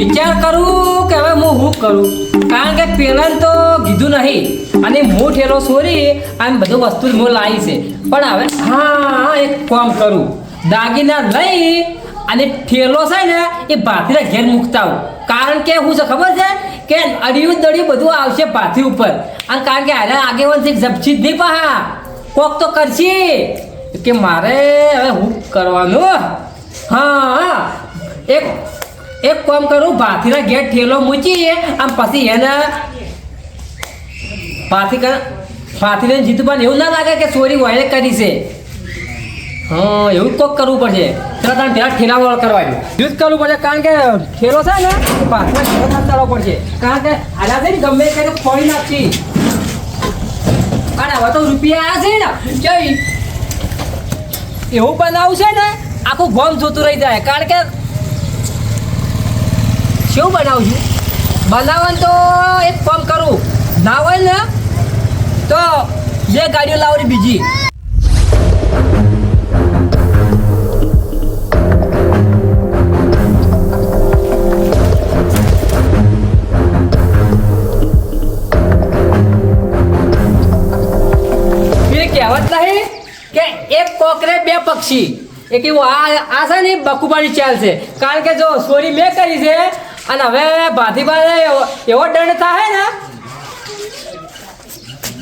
વિચાર કરું કે હવે હું હું કરું? કારણ કે પહેલાં તો કીધું નહીં. અને હું ઠેલો સોરી, આમ બધું વસ્તુ હું લાવી છે. પણ હવે હા હા એક કામ કરું. દાગીના લઈ અને ઠેલો છે ને, એ ભાથીના ઘેર મૂકતા આવું. કારણ કે હું છે ખબર છે કે અડિયું દડિયું બધું આવશે ભાથી ઉપર. અને કારણ કે હારે આગેવાનથી ઝપચી જ નહીં પા કોક તો કરશે. કે મારે હવે હું કરવાનું? હા હા. એક એક કામ કરું, ભાથીના ઘેર ઠેલો મૂકીએ આમ પછી એને ભાથી ભાથીને જીતુબાને એવું ના લાગે કે ચોરી વાયરે કરી છે. હા, એવું કોક કરવું પડશે. ત્યારે તમે પેલા ઠેલા વાળો કરવા યુદ્ધ યુઝ કરવું પડશે, કારણ કે ઠેલો છે ને એ ઠેલો ના ચાલવો પડશે. કારણ કે આના છે ને, ગમે ત્યારે ફોડી નાખશી અને હવે તો રૂપિયા આ છે ને કે એવું બનાવું છે ને, આખું ગોમ જોતું રહી જાય. કારણ કે શું છું? બનાવવાનું તો એક કામ કરું. ના હોય ને, તો બે ગાડીઓ લાવવાની બીજી. કોકરે બે પક્ષી. એક એવું આ આ છે ને, બકુબાની ચાલ છે. કારણ કે જો સોરી મેં કરી છે અને હવે ભાતીભાઈ એવો એવો દંડ થાય ને?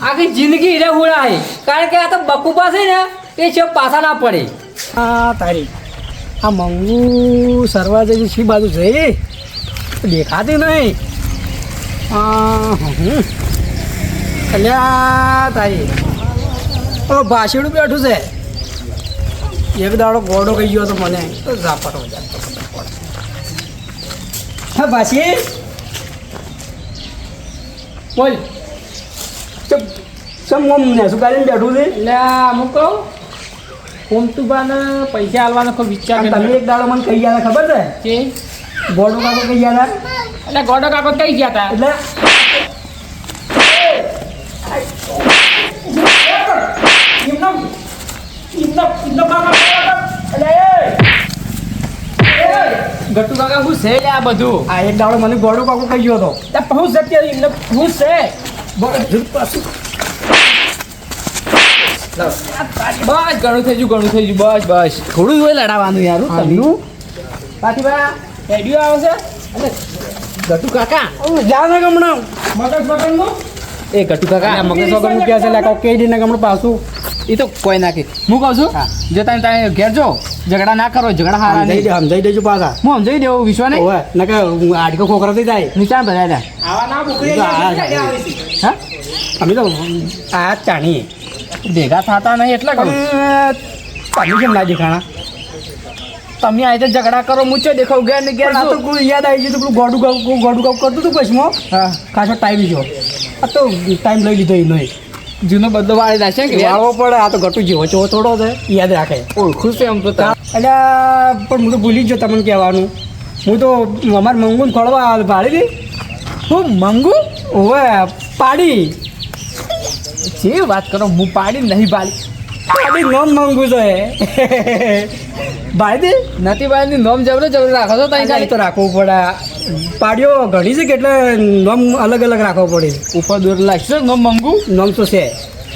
આખી જિંદગી રે ઉડાય કારણ કે આ તો બપુ પાસે ને, એ છે પાછા ના પડે. આ તારી. આ મંગુ સરવા જેવી શી બાજુ છે દેખાતી નહીં. આ હમ. તારી. ઓ ભાષીડું બેઠું છે. એક દાડો ગોડો કહી ગયો તો મને. તો ઝાપટો હા ભાષી બોલ સમ ઓમ નેસું ગાડીને બેઠું છે એટલે અમુક કહું કોમતુબાને પૈસા આલવાનો કોઈ વિચાર તમે એક દાડો મને કહી ગયા ખબર છે છે ગોડો કાકો કહી ગયા હતા એટલે ગોડો કાકો કઈ ગયા હતા એટલે ગટ્ટુ કાકા હું છે આ બધું? આ એક દાડો મને ગોડો કાકો કહી ગયો હતો. ત્યાં જતી હતી એમને હું છે? બસ ઘણું થઈ ગયું ઘણું થઈ ગયું બસ બસ. થોડું હોય લડાવવાનું યાર તમનું બાકી બા રેડિયો આવે છે? ગટુ કાકા. જાવ ને ગમણો. મગજ બટનનું એ ગટ્ટુ કાકા મગજ વગર મૂક્યા છે? એટલે કહી દઈને હમણાં પાછું. એ તો કોઈ નાખી હું કહું છું હા. જો તમે તમે ઘેર જો ઝઘડા ના કરો ઝઘડા હારા નહીં દે સમજાઈ દેજો પાછા હું સમજાઈ દેવું વિશ્વા ને નકે આડકો ખોખરો થઈ જાય નીચા બધા હતા આવા ના બુકરી હા અમે તો આ ચાણી ભેગા થતા નહીં એટલે કહું તમે કેમ ના દેખાણા તમે આજે ઝઘડા કરો મૂચો દેખાવ ઘેર ને ઘેર તો? કોઈ યાદ આવી ગયું તો પેલું ગોડું ગાવ ગોડું ગાવ કરતું હતું કશમાં હા ખાસો ટાઈમ જો આ તો ટાઈમ લઈ લીધો એનો જૂનો બદલો વાળી જશે કે વાળવો પડે આ તો ઘટું જેવો ચો થોડો છે યાદ રાખે. ઓળખું છે એમ તો. એટલે પણ હું તો ભૂલી જ તમને કહેવાનું. હું તો અમારે મંગુને ખોળવા ભાડી દી. હું મંગુ? ઓવે પાડી. જે વાત કરો હું પાડી નહીં પાડી પાડી નોમ મંગુ છે હે. ભાઈ નથી પાડી નોમ જબરો જબરો રાખો છો તઈ ખાલી. તો રાખવું પડે. પાડીઓ ઘણી છે કે એટલે નોમ અલગ અલગ રાખવો પડે. ઉપર દૂર લાગશે નોમ મંગુ. નોમ તો છે.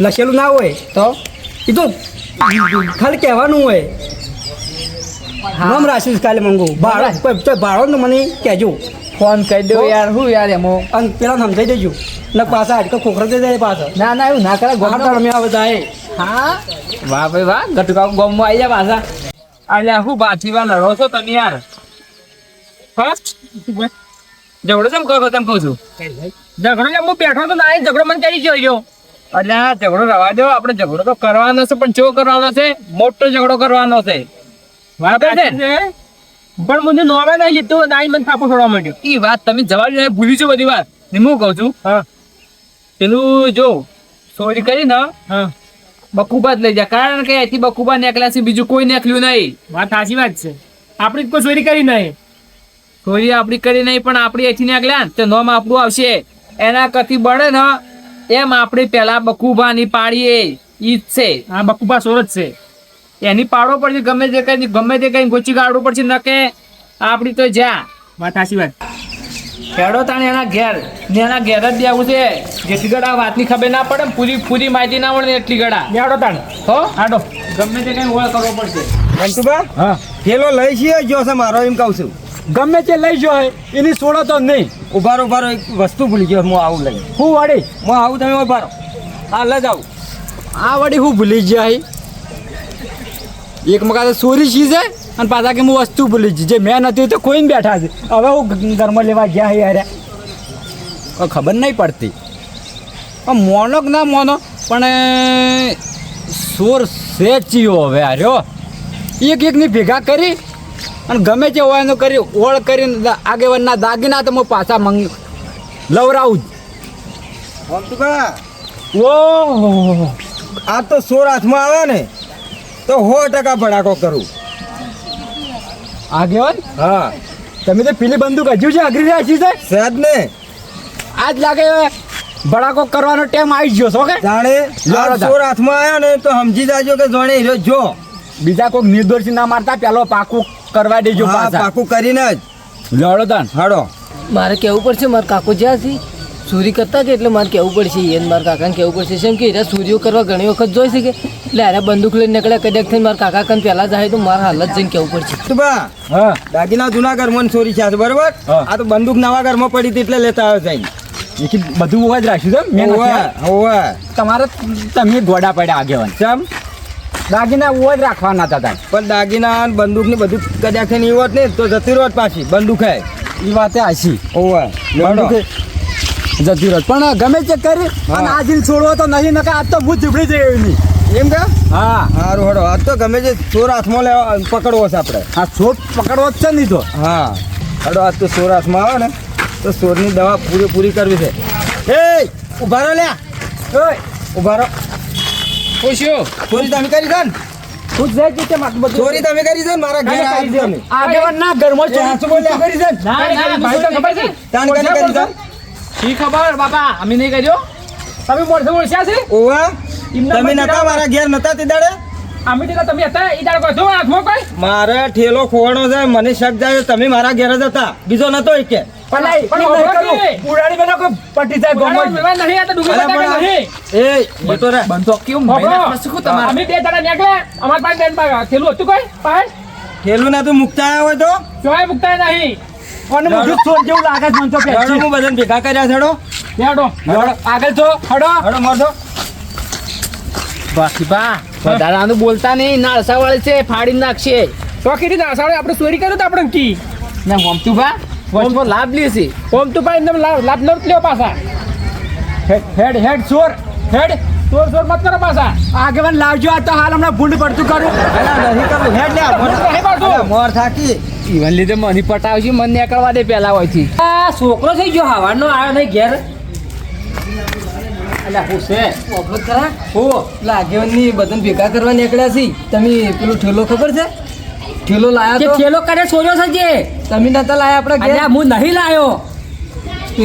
લખેલું ના હોય તો? એ તો ખાલી કહેવાનું હોય. નોમ રાખ્યું કાલે ખાલી મંગુ. ભાડો તો ભાડો ને મને કહેજો. ફોન કરી દો યાર હું યાર એમો. અને પેલા સમજાઈ દેજો. ને પાછા હાડકા ખોખરા દે જાય પાછા. ના ના એવું ના કરે ગોમડા ગોમડા રમ્યા જાય હા? વાહ ભાઈ વાહ ગટકા ગોમ આવી જા પાછા. અલ્યા હું બાથી વાર લડો છો તમે યાર? હા? ઝઘડો કેમ કરો તેમ કહું છું? ઝઘડો કેમ? હું બેઠો તો ના ઝઘડો મને કરી જોયો એટલે આ ઝઘડો રવા દો આપણે ઝઘડો તો કરવાનો છે પણ ચો કરવાનો છે મોટો ઝઘડો કરવાનો છે. બરાબર છે? પણ મને નોવે નહીં લીધું ના મને થાપો છોડવા માંડ્યો. એ વાત તમે જવા ભૂલી છો બધી વાત. ને હું કહું છું? હા. પેલું જો ચોરી કરી ને. હા. બકુબા જ લઈ જા. કારણ કે અહીંથી બકુબા નીકળ્યા છે બીજું કોઈ નીકળ્યું નહીં. વાત સાચી વાત છે. આપણી કોઈ ચોરી કરી નહીં. ચોરી આપણી કરી નહીં પણ આપણી અહીંથી નીકળ્યા તો નોમ આપણું આવશે. એના કથી બળે ને એમ આપણે પેલા બકુબાની પાડીએ ઈ જ છે. આ બકુબા સોરજ છે. એની પાડવો પડશે ગમે તે કઈ ગમે તે કઈ ગોચી કાઢવું પડશે ન કે આપણી તો જા. વાત સાચી વાત. ખેડો તાણે એના ઘેર ને એના ઘેર જ દેવું છે. જેટલી ગળા વાતની ખબર ના પડે પૂરી પૂરી માહિતી ના મળે એટલી ગળા બેડો તાણ. હો? આડો. ગમે તે કઈ ઓળખ કરવો પડશે. મંટુભા હા. પેલો લઈ છીએ જો છે મારો એમ કહું છું. ગમે તે લઈ જો એની છોડો તો નહીં. ઉભારો ઉભારો એક વસ્તુ ભૂલી ગયો હું આવું લઈ હું વળી? હું આવું તમે ઉભારો હા લઈ જાઉં આ વળી હું ભૂલી ગયા એક મકા તો ચોરી ચીજ હે અને પાછા કે હું વસ્તુ ભૂલી જઈ જે મેં નથી તો કોઈ બેઠા છે. હવે હું ઘરમાં લેવા ગયા યાર. કોઈ ખબર નહીં પડતી. મોનો કે ના મોનો? પણ સોર સેચ્યો હવે આર્યો એક એકની ભેગા કરી અને ગમે તે હોય એનું કરી ઓળ કરીને આગેવાનના દાગીના તો હું પાછા મંગ લવરાવું જ. ઓ! આ તો સોર હાથમાં આવે ને તો સો ટકા ભડાકો કરું. આગેવાન હા. તમે તો પેલી બંદૂક હજુ છે અઘરી રહ્યા છે? સાહેબ ને. આજ લાગે ભડાકો કરવાનો ટાઈમ આવી ગયો છો કે? જાણે. સોર હાથમાં આવ્યો ને તો સમજી જાજો કે જોણે હીરો જો. બીજા કોઈક નિર્દોષી ના મારતા પેલો પાકું કરવા દેજો હા પાકું કરીને જ. લડો તાન હાડો. મારે કહેવું પડશે મારા કાકો જ્યાં છે? ચોરી કરતા કે એટલે મારે કહેવું પડશે? એને મારા કાકાને કહેવું પડશે? જેમ કે એરા ચોરીઓ કરવા ઘણી વખત જોઈ શકે એટલે અરે બંદૂક લઈને નીકળ્યા કદાચ થઈને મારા કાકા કન પહેલાં જાય તો મારા હાલત જઈને કહેવું પડશે? બા હા. દાગીના જૂના ઘરમાં ચોરી છે બરોબર? હા. આ તો બંદૂક નવા ઘરમાં પડી હતી એટલે લેતા આવ્યો સાહેબ એથી બધું હોવા જ રાખ્યું છે મેં હોવા તમારે તમે ગોડા પડ્યા આગેવાન. ચમ દાગીના હોય જ રાખવાના હતા તાર. પણ દાગીના ને બંદૂક ને બધું કદાચ થઈને ઈ હોત ને તો જતી રોત પાછી બંદૂક હે. એ વાતે આશી હોવે. બંદૂકે જતી પણ ગમે તે કરી અને હા. આજે છોડવો તો નહીં નકા આજ તો હું જીબડી જઈ એની. એમ કે? હા. સારું હડો આજ તો ગમે તે ચોર હાથમાં લેવા પકડવો છે આપણે. આ ચોર પકડવો જ છે નહીં તો હા. હડો આજ તો ચોર હાથમાં આવે ને તો ચોરની દવા પૂરેપૂરી કરવી છે. એ ઊભા રહો લ્યા. ઓય. ઊભા રહો. પૂછ્યું. પૂરી તમે કરી છે ને? ચોરી તમે કરી છે મારા ઘેર આગેવાન ના ઘરમાં. ચોરી કરી છે ના? ના ભાઈ તો ખબર છે? તાણ કરી કરી છે શી ખબર? બાપા અમે નહીં કર્યો. તમે મોરસે ઓળખ્યા છે? ઓવા તમે નતા મારા ઘેર નતા તે દાડે? અમે તો તમે હતા એ દાડે કહો હાથમાં કોઈ? મારે ઠેલો ખોવાનો છે મને શક જાય તમે મારા ઘેર જ હતા. બીજો નતો એક કે. ઠેલું ના તું મુકતા હોય તો? જોય મુકતા નહીં. અને મોઢું ચોર જેવું લાગે છે મને તો હેડો હું બધાને ભેગા કર્યા છે હેડો. આગળ જો હડો. હેડો મારજો. બાકી બા વધારાનું બોલતા નહીં. નાળસા વાળી છે ફાડી નાખશે. તો કીધી ના સાડે આપણે ચોરી કર્યો તો આપણે કી? ને હોમતું બા વચમાં લાભ લે છે. ઓમ તું ભાઈ એમને લાભ લાભ ન લ્યો પાછા. હેડ હેડ હેડ ચોર. હેડ ચોર ચોર મત કરો પાછા. આગેવાન લાવજો આ તો હાલ હમણાં ભૂંડ પડતું કરું. હેડ લે મોર થાકી. ઈવન લીધે મને પટાવશે મને નીકળવા દે પહેલા હોયથી. આ છોકરો થઈ ગયો હવાનો આવ્યો નહીં ઘેર. અલ્યા હું છે? ઓફર કરા? હો લાગેવનની બધાને ભેગા કરવા નીકળ્યા છે. તમે પેલો ઠેલો ખબર છે? ઠેલો લાયા તો? થેલો કરે સોર્યો છે જે. તમે નતા લાયા આપણા હું નહીં લાયો. તો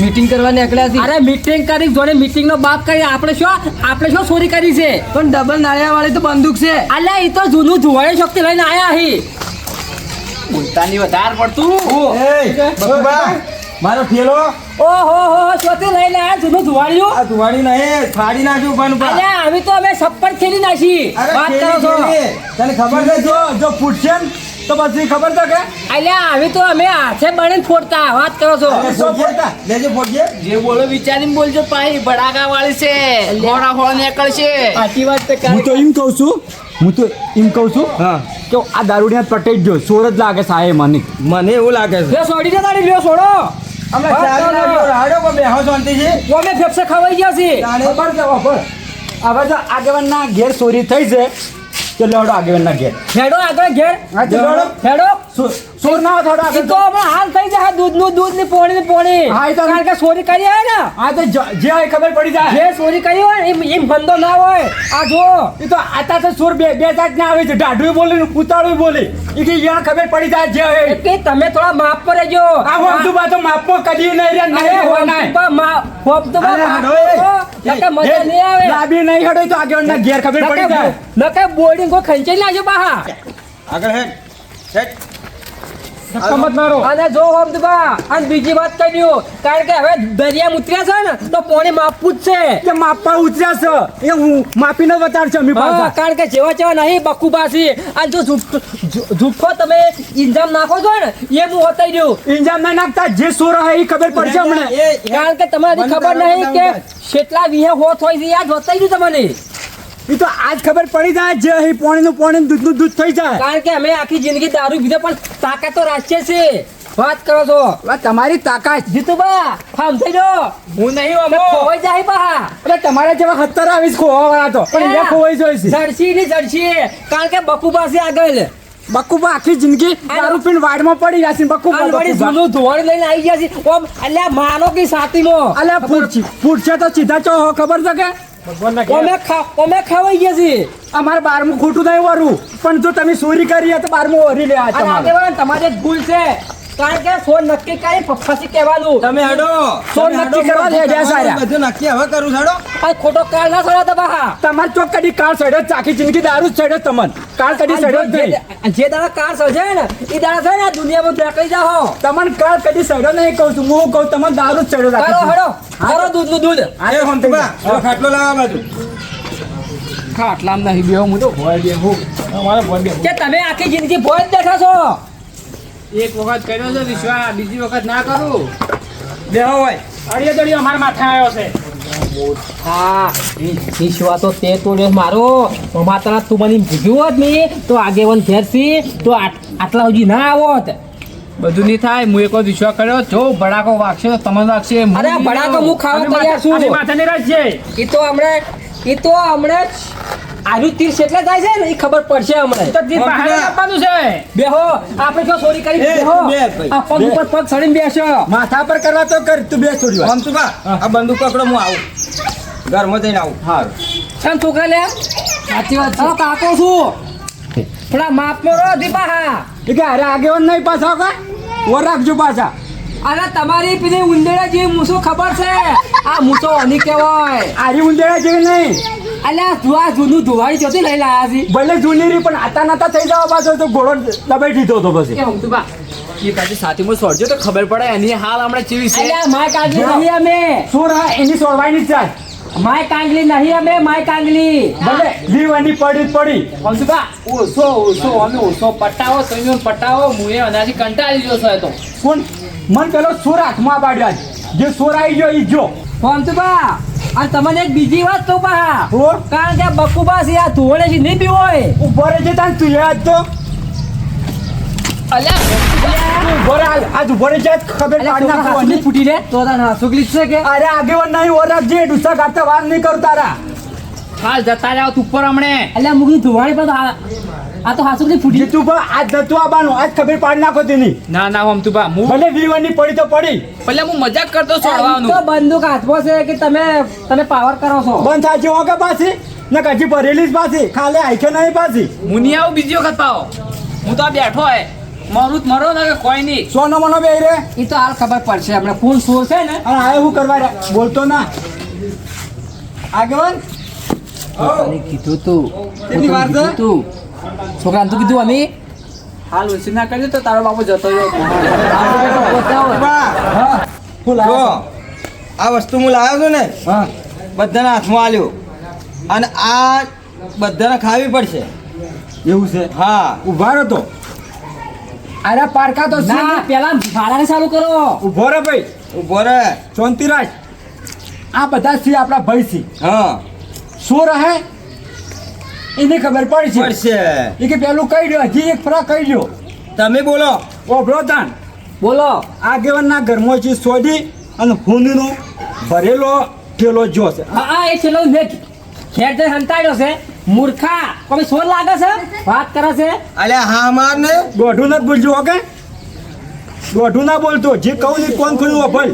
મીટિંગ કરવા નીકળ્યા છે અરે મીટિંગ કરી જોડે મીટિંગ નો બાપ કરી આપણે શું આપણે શું ચોરી કરી છે? પણ ડબલ નાળિયા વાળી તો બંદૂક છે. અલે એ તો જૂનું ધુવાડે શક્તિ લઈને આયા હી. બોલતાની વધાર પડતું. એ બકુબા મારો ઠેલો ઓહો હો ચોથી લઈને આયા જૂનું ધુવાડ્યું આ ધુવાડી નહીં ફાડી નાખ્યું પણ પા આવી તો અમે સપ્પર ખેલી નાખી. વાત કરો છો. તને ખબર છે જો જો ફૂટશે ને? તો પછી ખબર તો કે? અલ્યા હવે તો અમે હાથે બળીને ફોડતા વાત કરો છો? લેજો ફોડજે. જે બોલો વિચારીને બોલજો પાઈ ભડાકા વાળી છે ઘોડા હોળ નીકળશે. આખી વાત તો હું તો એમ કહું છું હું તો એમ કહું છું હા. કે આ દારૂડિયા પટેજ જો સોર જ લાગે સાહેબ મને. મને એવું લાગે છે. સોડી ને તારી લ્યો છોડો અમે પણ બેહો શાંતિથી. ઓમે ફેફસે ખવાઈ ગયા છે. ખબર છે ખબર હવે જો આગેવાનના ઘેર ચોરી થઈ છે તો આગળ ના ઘેર. હેડો આગળ ઘેર. લેવડો. હેડો. ચોર ના થોડા તો હમણાં હાલ થઈ જાય. દૂધનું દૂધની પોણી ની પોણી. હા, તો- કારણ કે સોરી કરી હોય ને. હા તો જે હોય ખબર પડી જાય. જે સોરી કરી હોય એમ ગંદો ના હોય. આ જો એ તો આતા તો ચોર બે બે જાત ના આવે છે. ઢાઢું બોલે ને પૂતાળું બોલે. એ કે યાર ખબર પડી જાય જે હોય કે તમે થોડા માફ પર રહેજો. આ તો બા તો કદી નહીં રે અરે નહીં હોય નહીં. હોપ તો મા- તો અરે મા- હાડો એ. નકર મજા નહીં આવે. લાંબી નહીં હડો તો આગેવાનના ઘેર ખબર પડી જાય. નકે બોર્ડિંગ કો બહાર આગળ હે મારો અને જો ઓમ અને બીજી વાત કહી દઉં કારણ કે હવે દરિયા ઉતર્યા છે ને તો પાણી માપવું જ છે કે માપવા ઉતર્યા છે એ હું માપીને બતાડ છે અમી હા, પાછા કારણ કે જેવા જેવા નહીં બકુબાસી અને જો જુઠ્ઠો- તમે ઇન્જામ નાખો છો ને એ હું હોતાઈ દઉં ઇન્જામ ના નાખતા જે સોર હે એ ખબર પડશે હમણે કારણ કે તમારી ખબર નહીં કે કેટલા વિહે હોત હોય છે યાદ હોતાઈ દઉં તમને એ તો આજ ખબર પડી જાય જે અહીં પાણીનું પાણી દૂધનું દૂધ થઈ જાય. કારણ કે અમે આખી જિંદગી દારૂ પીધો પણ તાકાત તો રાખીએ છે. વાત કરો છો. તમારી તાકાત. જીતુબા ફામ થઈ જાઓ હું નહીં અમે ખોવાઈ જાય બા. એટલે તમારા જેવા સત્તર આવીશ ખોવાવાળા તો. પણ એ ખોવાઈ જોઈશ. છે જડસી ની જડસી કારણ કે બકુબાસી આગળ. બકુબા આખી જિંદગી દારૂ પીને વાડમાં પડી જશે બકુબા અને વળી જૂનું ધોવાણ લઈને આવી ગયા છે. ઓમ અલ્યા માનો કે સાતીમાં અલ્યા પૂછ પૂછશે તો સીધા ચો ખબર છે કે? અમે અમે ખવાઈ ગયા છીએ. અમારે બારમું ખોટું થાય વારું. પણ જો તમે ચોરી કરી તો બારમું વરી લે તમારે. તમારે ભૂલ છે. કારણ કે સોન નક્કી કરી પપ્પાસી કહેવાનું. તમે હેડો. સોળ નક્કી કરવા દે, જ્યાં સારા. બધું નક્કી હવે કરું હેડો. આ ખોટો કાળ ના છોડા દબા તમારે ચોક કદી કાર સડ્યો જ આખી જિંદગી દારૂ સડ્યો તમને. કાર કદી સડ્યો જ નહીં. જે દાડા કાર સર્જે ને એ દાડા છે ને દુનિયામાં બેકડી જાઓ. તમને કાર કદી સડ્યો નહીં કહું છું હું કહું તમને દારૂ જ સડ્યો રાખી હડો કરો દૂધનું દૂધ. એ હંતુભા, પેલો ખાટલો લાવો બાજુ. ખાટલામાં નહીં બેહો હું તો ભોય બેહું. અમારે ભોય બેહું કે તમે આખી જિંદગી ભોજ બેઠા છો? એક વખત કર્યો છે વિશ્વા બીજી વખત ના કરું. દેહો હોય અડિયો દડિયો અમારા માથે આવ્યો છે. હા વિશ્વા તો તે તોડ્યો મારો. માતા તું મને ભૂગ્યું હોત ને તો આગેવન ઘેરથી તો આટલા સુધી ના આવોત. બધું નહીં થાય હું એક વિશ્વાસ કર્યો. જો ભડાકો વાગશે તો તમને વાગશે અરે ભડાકો હું ખાવા તૈયાર છું. માથે- નહીં રાખીએ એ તો હમણાં એ તો હમણાં જ આનું તીર કેટલા થાય છે ને એ ખબર પડશે હમણાં તો તીર બહાર આપવાનું છે. બેહો આપણે જો ચોરી કરી બેહો. આ પગ ઉપર પગ સડીને બેસો. માથા પર કરવા તો કર તું બે છોડી વાર. હંતુભા, આ બંદૂક પકડો હું આવું. ઘરમાં જઈને આવું. હારું. ચાલ તું લે સાચી વાત છે. કાકો છું. થોડા માપમાં રહો દીપા હા કે અરે આગેવાન નહીં પાછા કા ઓર રાખજો પાછા. અરે તમારી પેલી ઉંદેડા જેવી મૂસો ખબર છે? આ મૂસો અની કહેવાય. આરી ઉંદેડા જેવી નહીં? અલ્યા તું આ જૂનું ધોવાઈ જતી લઈ લાયા છે. ભલે જૂની રી પણ આતા નાતા થઈ જવા પાછો તો ઘોડો દબાઈ દીધો હતો પછી. કે હું તો બા એ પાછી સોડજો તો ખબર પડે એની હાલ હમણાં ચીવી છે. અલ્યા માય કાંગલી નહીં અમે. શું રહા? એની સોળવાની જ જાય. માય કાંગલી નહીં અમે માય કાંગલી. ભલે એની પડી જ પડી. હમસુભા ઓછો ઓછો અમે ઓછો પટાવો તમે પટાવો મુએ અનાજી કંટાળી ગયો છો એ તો. કોણ? મન પેલો સોર હાથમાં પાડ્યા છે. જે સોર આવી ગયો એ જો. ફોમતુબા અને તમને એક બીજી વાત તો પા હો? કારણ કે બકુબા છે આ ધોળે છે નહીં પીવો હોય ઊભો રહે તાન તું યાદ તો. હાલ. જતા રહ્યા તું ઉપર હમણે. અલ્યા મૂકી ધોવાણી પર આ તો હાસુકલી ફૂટી. જીતુ બા આજ નતું આવવાનું આજ ખબર પાડી નાખો તેની. ના ના હમતુભા હું ભલે વીવાની પડી તો પડી. ભલે હું મજાક કરતો તો છોડવાનું બંદૂક હાથમાં છે કે તમે તમે પાવર કરો છો? બંધ સાચી હોકે પાછી. ને કજી ભરેલી જ પાછી. ખાલી આઈખે નહીં પાછી. હું નહીં આવું બીજી વખત પાવો હું તો આ બેઠો હે. મારું મરો ને કોઈ નહીં. સોનો મનો બે રે એ તો હાલ ખબર પડશે આપણે ફૂલ સોર છે ને? અને આ હું કરવા? બોલતો ના. આગેવાન? તને કીધું તું? કીધું તું. છોકરાને તું કીધું અમે હાલ ઓછી ના કરજો તો તારો બાપુ જતો રહ્યો. આ વસ્તુ હું લાવ્યો છું ને હા. બધાના હાથમાં આલ્યો. અને આ બધાને ખાવી પડશે. એવું છે? હા. ઊભા રહો તો. અરે પારકા તો ના. પેલા ભાડાને ચાલુ કરો. ઊભો રે ભાઈ. ઊભો રે શાંતિરાજ આ બધા સી આપણા ભાઈ સી હા. શું રહે? એની ખબર પડી છે. પડશે. એ કે પેલું કહી દો હજી એક ફરા કહી દો તમે બોલો. ઓ તાન બોલો. આગેવાનના ઘરમાં છે સોડી અને ખૂનનો ભરેલો ઠેલો જો છે હા હા, એ છેલ્લો મેં ખેર જઈને હંતાડ્યો છે. મૂર્ખા કોઈ સોર લાગે છે? વાત કરે છે? અલ્યા હા માર ને દોઢું નથી બોલજો ઓકે દોઢું ના બોલતો. જે કહું ને કોણ ખોલ્યું અભલ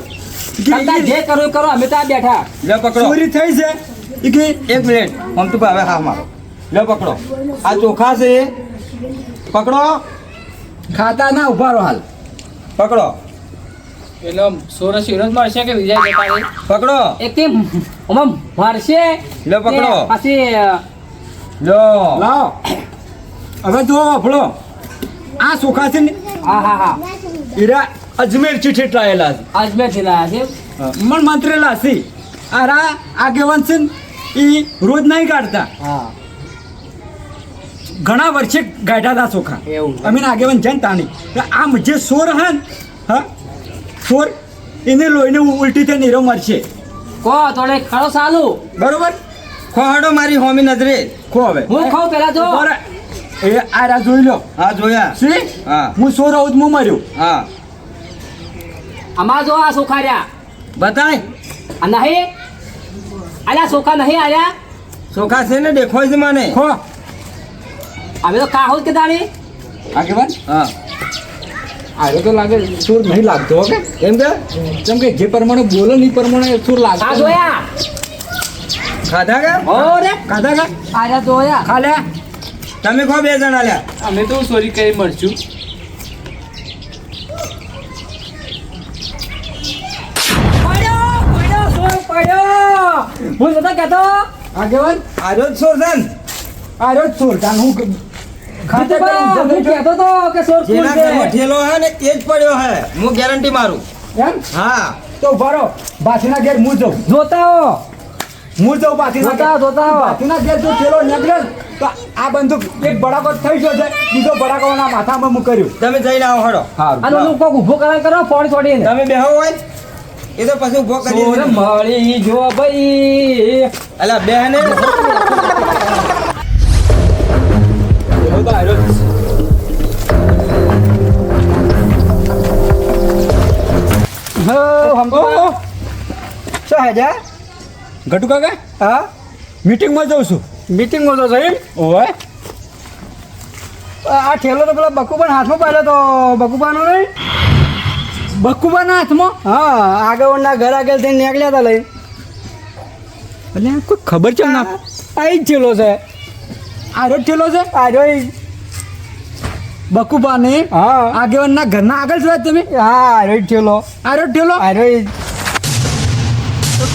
જે કરો કરો અમે ત્યાં બેઠા. લે પકડો. ચોરી થઈ છે. એક મિનિટ. આમ તો હવે હા મારો. લે પકડો. આ ચોખા છે. પકડો. ખાતા ના ઊભા રહો હાલ પકડો પેલો સોરસ હીરો મારશે કે વિજય જતા પકડો. એક તે આમાં મારશે. લો પકડો. પછી લો. લાવો હવે જો અભળો આ ચોખા છે ને હા હા હા. હીરા અજમેરથી ઠેઠાયેલા છે. અજમેરથી લાયા છે મન મંત્રેલા છે. આ આગેવાન છે એ ઈ રોજ નહીં કાઢતા. હા. ઘણા વર્ષે ગાઢા હતા ચોખા. અમે આગેવાન છે ને તાણી આમ જે સોર હે હા સોર એને લોહીને ઉલટી થઈ નીરો મરશે. કો થોડે ખરો સાલું બરોબર? ખોહાડો મારી હોમી નજરે. ખો હવે. હું ખો પેલા જો. એ આ રા જોઈ લો. હા જોયા. સી? હા. હું સોર આવું હું મર્યો. હા. અમાર જો આ સોખા રહ્યા. બતાય. આ નહીં. આલા સોખા નહીં આલા સોખા છે ને દેખોય છે મને. ખો. અમે તો કાહું જ કે તાણી આગેવાન? હા. આરે તો લાગે સુર નહીં લાગતો ઓકે કેમ કે? કેમ કે જે પ્રમાણે બોલો ને એ પ્રમાણે સુર આ લાગતો જોયા ખાધા કે? ઓ રે કે? કા આલ્યા જોયા ખાલે તમે કો બે જણા લ્યા અમે તો સોરી કઈ મળશું પડ્યો પડ્યો સોર પડ્યો. હું નતો કહેતો આગેવાન આરોજ સોરદાન આરોજ સોરદાન આરે હું હું કરીને કહેતો તો કે સોર ફૂલ જેના છે. ઘરમાં ઠેલો હે ને એ પડ્યો હે. હું ગેરંટી મારું. એમ? હા. તો ભરો બાથીના ઘેર હું જાઉં. જોતા હો. હું જાઉં બાથીના જોતા જોતા હો. ઘેર જો પેલો નીકળે તો આ બંદૂક એક બડાકો થઈ ગયો છે. બીજો બડાકો માથામાં હું કર્યું. તમે જઈને આવો હડો અને હું કોક ઊભો કરાય કરો ફોન છોડીને. તમે બેહો હોય એ તો પછી ઊભો કરી મળી જો ભાઈ. અલા બેહને. પેલો ઘટુ કાકા હા મીટિંગમાં જાઉં છું મીટિંગમાં તો જઈ ઓય આ ઠેલો તો પેલા બકુબાન હાથમાં પાડ્યો તો બકુબાનો નહીં બકુબાના હાથમાં હા આગળના ઘર આગળ થઈને નીકળ્યા હતા લઈ એટલે કોઈ ખબર છે ના આ જ ઠેલો છે આરો ઠેલો છે? આ જોઈ બકુબાને હા. આગેવાનના ઘરના આગળ છો તમે? હા આ ઠેલો. આરો ઠેલો? આ ઠેલો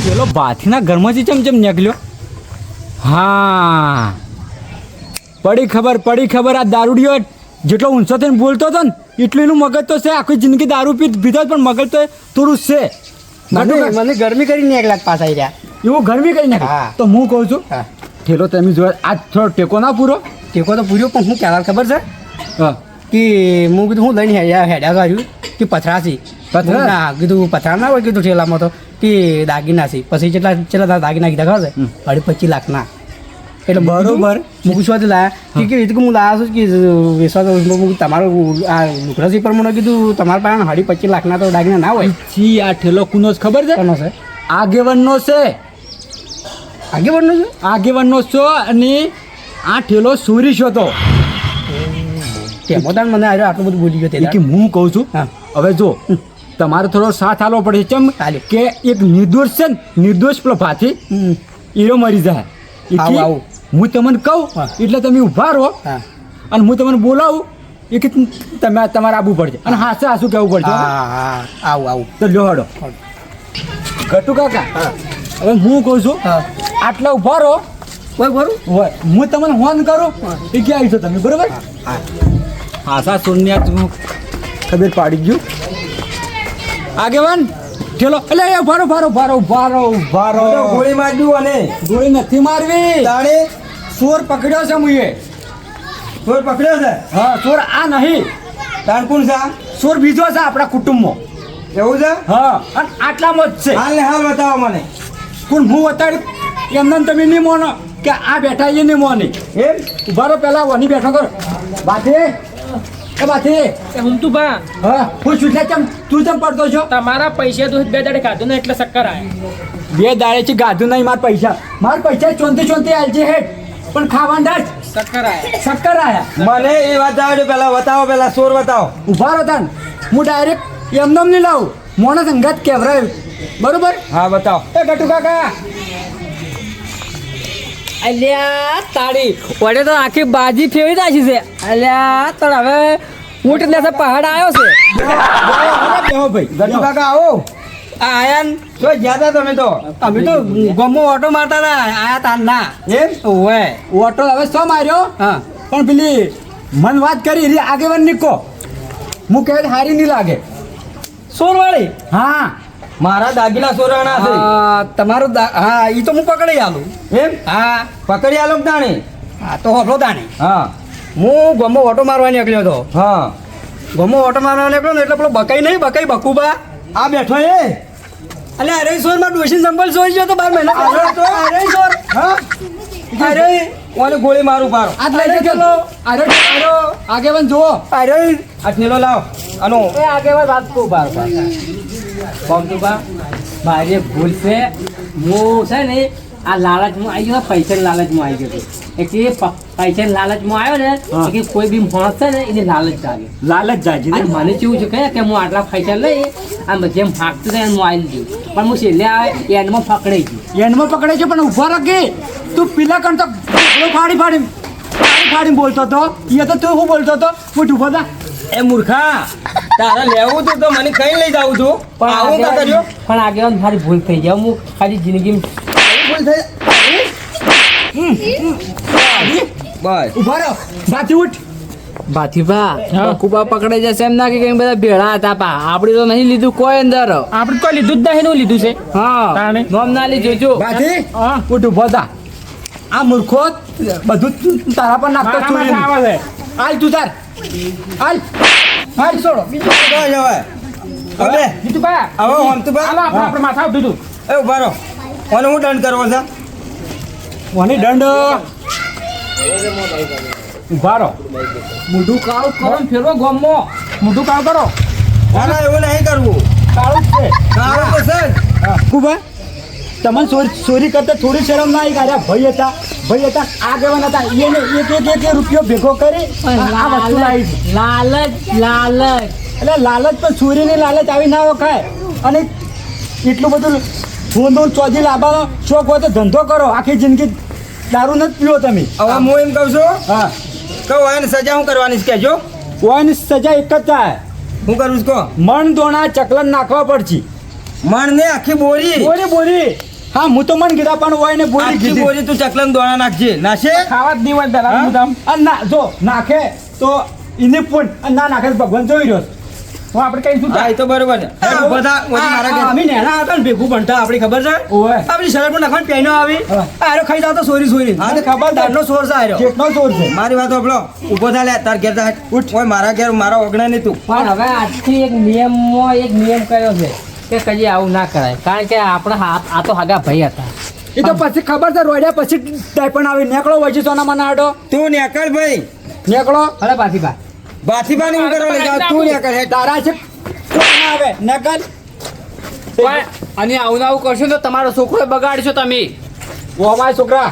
પેલો ભાથીના ઘરમાંથી ચમચમ નીકળ્યો? હા. પડી ખબર પડી ખબર આ દારૂડિયો જેટલો ઊંચો થઈને બોલતો હતો ને એટલું એનું મગજ તો છે. આખી જિંદગી દારૂ પી પીધો પણ મગજ તો થોડું છે. મને ગરમી કરીને કરી નીકળ્યા પાછા રહ્યા એવું ગરમી કરી નાખે? તો હું કહું છું ઠેલો તમે જોયા આજ થોડો ટેકો ના પૂરો? ટેકો તો પૂર્યો પણ હું કહેવા ખબર છે? હા. કે હું કીધું હું લઈને હેડ્યા હેડ્યા કર્યું કે પથરાસી પથરા? ના કીધું પથરા ના હોય કીધું ઠેલામાં તો કે દાગીના છે પછી જેટલા કેટલા દાગીના કીધા ખબર છે અઢી પચીસ લાખના એટલે બરોબર. હું પૂછવાથી લાયા? કે રીતે હું લાયા છું કે વિશ્વાસ તમારું આ લુકરાસી પ્રમાણે કીધું તમારા પાસે અઢી પચીસ લાખના તો દાગીના ના હોય. છી આ ઠેલો કુનો ખબર છે? કોનો છે? આગેવાનનો છે. આગે બનનું છે? આગેવાનનો છો અને આ ઠેલો સુરીશ હતો તેમાં તાણ મને આવ્યો આટલું બધું બોલી ગયો તે કે હું કહું છું હવે જો તમારે થોડો સાથ આલવો પડે ચમ. કે એક નિર્દોષ છે ને નિર્દોષ પેલો ભાથી ઈરો મરી જાય. એ આવું, આવું. હું તમને કહું એટલે તમે ઊભા રહો અને હું તમને બોલાવું એ કે તમે તમારે આવવું પડશે. અને હાસે હાસું કહેવું પડશે. હા હા. આવું આવું. તો લ્યો હડો. ગટુ કાકા. હવે હું કહું છું આટલા ઊભા રહો. કોઈ બરું હોય. હું તમને ફોન કરું એ ક્યાં આવી છો તમે બરોબર? હા. આશા સોનિયા તું ખબર પાડી ગયું. આગેવાન ચલો એટલે એ ભારો ભારો ભારો ભારો ભારો ગોળી મારજો અને ગોળી નથી મારવી. તાણે ચોર પકડ્યો છે મુએ. ચોર પકડ્યો છે? હા ચોર આ નહીં. તાણ કોણ છે ચોર બીજો છે આપણા કુટુંબમાં. એવું છે? હા. અને આટલામાં જ છે. હાલ ને હાલ બતાવો મને. પણ હું અત્યારે એમને તમે નહીં મોનો કે આ બેઠા એ નહીં મોની. એમ? ઊભા રહો પેલા વની બેઠો કરો. બાથી. એ બાથી. એ હું તું બા હા હું છે તું ચમ પડતો છો? તમારા પૈસા તો બે દાડે ખાધું ને એટલે ચક્કર આયા. બે દાડે છે ગાધું નહીં માર પૈસા. માર પૈસા ચોંતી ચોંતી આલજે હેડ પણ ખાવાના જ ચક્કર આયા. શક્કર આયા. મને એ વાત આવડે પેલા બતાવો પેલા સોર બતાવો. ઊભા રહો તાન. હું ડાયરેક્ટ એમને નહીં લાવું. મોણસ અંગાત કેવરાય. બરોબર? હા બતાવો. એ ગટુ કાકા. અલ્યા તાળી. વડે તો આખી બાજી ફેવી નાખી છે. અલ્યા તો હવે ઊંટ ને પહાડ આવ્યો છે. બેહો ભાઈ. ગટુ કાકા આવો. આ આયા ને? તો જ્યાદા તમે તો? અમે તો ગમો ઓટો મારતા હતા. આયા તા ના. એમ? ઓવે. ઓટો હવે શો માર્યો. હા. પણ પેલી મન વાત કરી રી આગેવાન નીકો હું કહે હારી નહીં લાગે. સોરવાળી હા. મારા દાગીલા સોરાણા છે. તમારું હા એ તો હું પકડી આલું. એમ? હા. પકડી આલો તાણે? હા તો હોફળો દાણી હા. હું ગમો ઓટો મારવા નીકળ્યો હતો હા. ગમો ઓટો મારવા નીકળ્યો ને એટલે પેલો બકાઈ નહીં બકાઈ બકુબા. આ બેઠો એ? અલે અરે સોરમાં ડોશી સંભળ સોઈ ગયો તો બાર મહિના અરે સોર. હા? અરે. ઓને ગોળી મારું પારો આ લઈ જજો. આરો આરો આગેવાન જુઓ. આરો આ ઠેલો લાવ. અનો એ આગેવાન વાત કો બાર બાર કોમ તો બા મારે ભૂલ છે. હું છે ને આ લાલચમાં આવી ગયો પૈસાની લાલચમાં આવી ગયો હતો. એટલે એ પ- પૈસાની લાલચમાં આવ્યો ને કે કોઈ બી માણસ છે ને એને લાલચ જાગે. લાલચ જાગે અને મને કેવું છે કે કે હું આટલા પૈસા લઈ અને જેમ ફાંકતું થાય એમ હું આવી ગયું પણ હું છેલ્લે આવે એન્ડમાં પકડાઈ ગયું. એન્ડમાં પકડાઈ છે પણ ઊભા રાખે તું પેલા કરતો ફાડી ફાડી ફાડી ફાડી બોલતો હતો. એ તો તું શું બોલતો હતો? હું ઊભો હતા એ મૂર્ખા તારે લેવું તું તો મને કઈ લઈ જાઉં છું પણ આવું કર્યો? પણ આગેવાન મારી ભૂલ થઈ જાય. હું ખાલી જિંદગીમાં ભૂલ થઈ બસ ઊભા રહો. સાથી ઉઠ. બકુબા પકડે જશે એમ ના કે કંઈ બધા ભેળા હતા પા. આપણે તો નહીં લીધું કોઈ અંદર. આપણે કોઈ લીધું જ નહીં નું લીધું છે. હા. નોમ ના લીધું જો બાથી ઉઠ ઊભો થા. આ મૂર્ખો બધું તું તારા પર નાખતો મારા માથે ચોરી આવે છે. હાલ તું તાર. હાલ. હાલ છોડો. બીજું ક્યાં જવાય હવે? બીજું બા હવે આમ તો બા? આપણે આપણે માથા એ ઊભા રહો. મને હું દંડ કરવો છે? કોની દંડ? ઊભા રહો મોઢું કાળું કરો ફેરવો ગોમો મોઢું કામ કરો. ના ના એવું નહીં કરવું. કાળું છે. કાળું જ. કુબા તમને ચોરી ચોરી કરતા થોડી શરમ ના આવી કાઢ્યા ભાઈ હતા ભાઈ હતા આગેવાન હતા. એને એક એક એક રૂપિયો ભેગો કરી આ વસ્તુ લાવી. લાલચ લાલચ. એટલે લાલચ તો ચોરીની લાલચ આવી ના વખાય. અને એટલું બધું ફોન ચોજી લાવવાનો શોખ હોય તો ધંધો કરો. આખી જિંદગી દારૂ નથી પીવો તમે. હવે હું. એમ કહું છું હા. કહું એને સજા હું કરવાની છે કહેજો. કોઈની સજા એક જ થાય. હું કરું છું કહો. મણ દોણા ચકલન નાખવા પડશે. મણ ને આખી બોરી. બોરી બોરી. હા હું તો મન કીધા પણ હોય ને બોરી આખી કીધી. બોરી તું ચકલન દોણા નાખજે. નાશે? ખાવા જ નહીં હોય હા? ના જો નાખે તો એને પણ ના નાખે તો ભગવાન જોઈ રહ્યો છે. હું આપણે કઈ શું થાય? તો બરોબર છે. બધા મારા ઘેર. અમે નેના હતા ને ભેગું ભણતા આપણી ખબર છે. આપણી શરત પણ નાખવાની પેનો આવી. આરો ખાઈ જાવ તો સોરી સોરી. હા, ખબર દાડનો સોર છે આરો કેટલો સોર છે? મારી વાત સાંભળો. ઊભો થા લે તાર ઘેર જા. ઉઠ. ઓય મારા ઘેર મારા ઓગણા નહીં તું. પણ હવે આજથી એક નિયમમાં એક નિયમ કર્યો છે કે કદી આવું ના કરાય. કારણ કે આપણા આ તો હાગા ભાઈ હતા. એ તો પછી ખબર છે રોડ્યા પછી ટાઈપણ આવી. નીકળો હોય છે સોના મને આડો તું નેકળ ભાઈ. નીકળો. અરે પાથીબા બાથી હું કરવા લઈ તું નેકળ કરે. તારા છે. ના આવે. પણ અને આવું ને આવું કરશો તો તમારો છોકરો બગાડશો તમે. ઓ અમારા છોકરા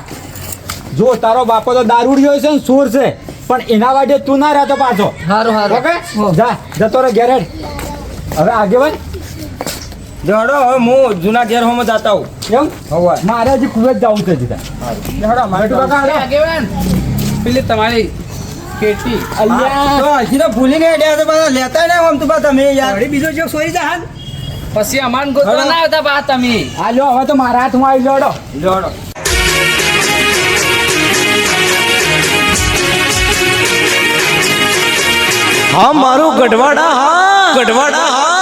જો તારો બાપો તો દારૂડિયો છે ને સુર છે. પણ એના વાડે તું ના રહેતો પાછો. સારું સારું ઓકે? જા જતો રે ઘેરે હવે આગેવાન જડો હવે હું જૂના ઘેર હોમ જતા હું એમ હવે મારે હજી ખૂબ જ જવું છે જીતા જડો મારે. પેલી તમારી કેટી. અલ્યા. તો હજી તો ભૂલી ગયા તો બધા. લેતા ને આમ તો બા તમે યાર. બીજો જો સોરી જા હાલ પછી અમાન ગોતવા ના આવતા બા તમે. આ લ્યો હવે તો મારા હાથમાં આવી જોડો જોડો હા મારું ગઢવાડા હા ગઢવાડા હા.